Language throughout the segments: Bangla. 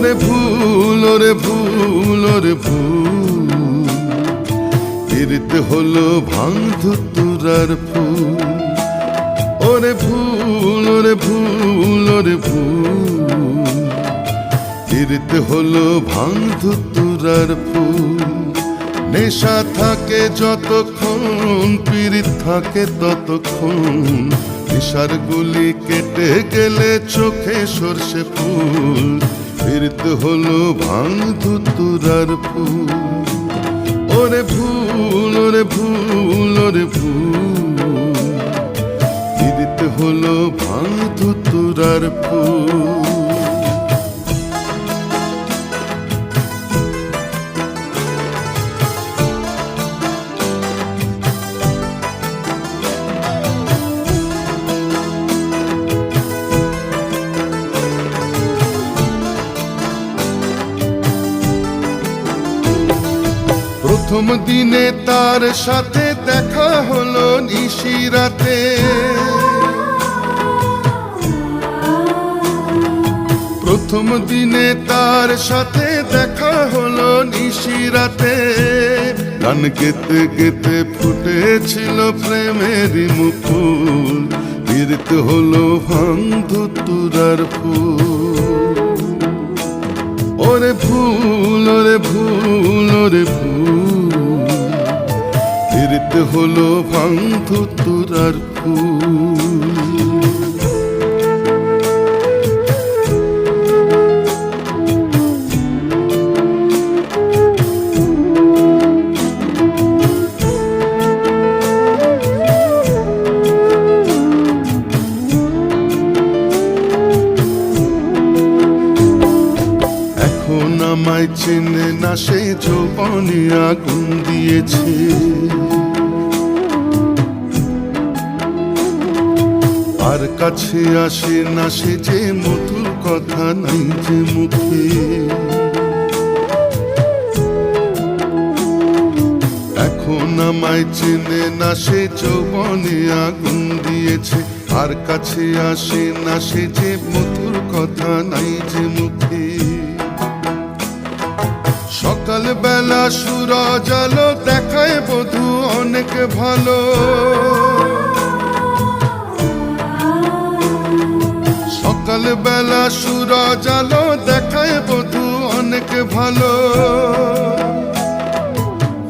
ওরে ভুল ওরে ভুল ফিরতে হলো ভাঙধু তুরার ফুল। ওরে ভুল ওরে ফুল, ওরে ভুল ফিরতে হলো ভাঙধু তুরার ফুল। নেশা থাকে যতক্ষণ, পীড়িত থাকে ততক্ষণ। নেশার গুলি কেটে গেলে চোখে সর্ষে ফুল। ফিরতে হলো ভাঙধু তুরার ফুল। ওরে ফুল ওরে ফুল ওরে ফুল। ফিরতে হলো ভাঙধু তুরার ফুল। প্রথম দিনে তার সাথে দেখা হলো নিশিরাতে প্রথম দিনে তার সাথে দেখা হলো নিশিরাতে গান গেতে গেতে ফুটেছিল প্রেমেরই মুকুল। ফিরতে হলো ভান্ধু তুরার ফুল। ওরে ভুল ওরে ভুল, ওরে ফিরতে হলো ভাঙধু তুরার ফুল। আমায় চেনে না সে যৌবনে আগুন দিয়েছে। আর কাছে আসে না সে যে মধুর কথা নাই যে মুখে। এখন আমায় চেনে না সে যৌবনে আগুন দিয়েছে। আর কাছে আসে না সে যে মধুর কথা নাই যে মুখে। বেলা সুরজ আলো দেখায় বধু অনেক ভালো। সকাল বেলা সুরজ আলো দেখায় বধু অনেক ভালো।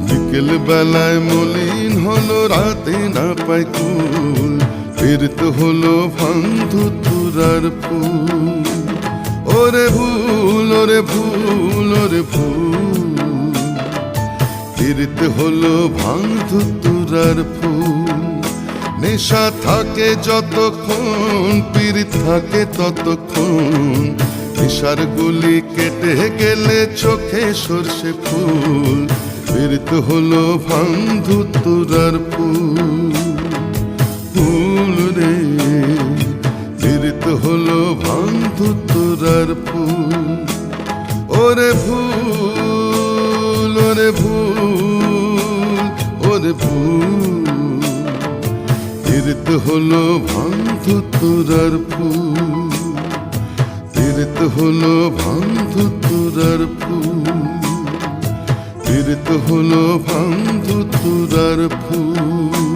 বিকেল বেলায় মলিন হলো, রাতে না পাই কুল। ফিরতে হলো ভান্ধু তুরার ফুল। ওরে ভুল ওরে ভুল ওরে ভুল। ফিরতে হলো ভাঙধু তুরার ফুল। নেশা থাকে যতক্ষণ, পীড়িত থাকে ততক্ষণ। নেশার গুলি কেটে গেলে চোখে সর্ষে ফুল। ফিরতে হলো ভাঙধু তুরার ফুল। ফুল রে ফিরতে হলো ভাঙধু তুরার ফুল। ওরে ভুল ওরে ভুল ভুল ফিরতে হলো ভাঙধু তোরার ফুল তীর্থ হলো ভাঙধু তোরার ফুল তীর্থ হলো ভাঙধু তোরার ফুল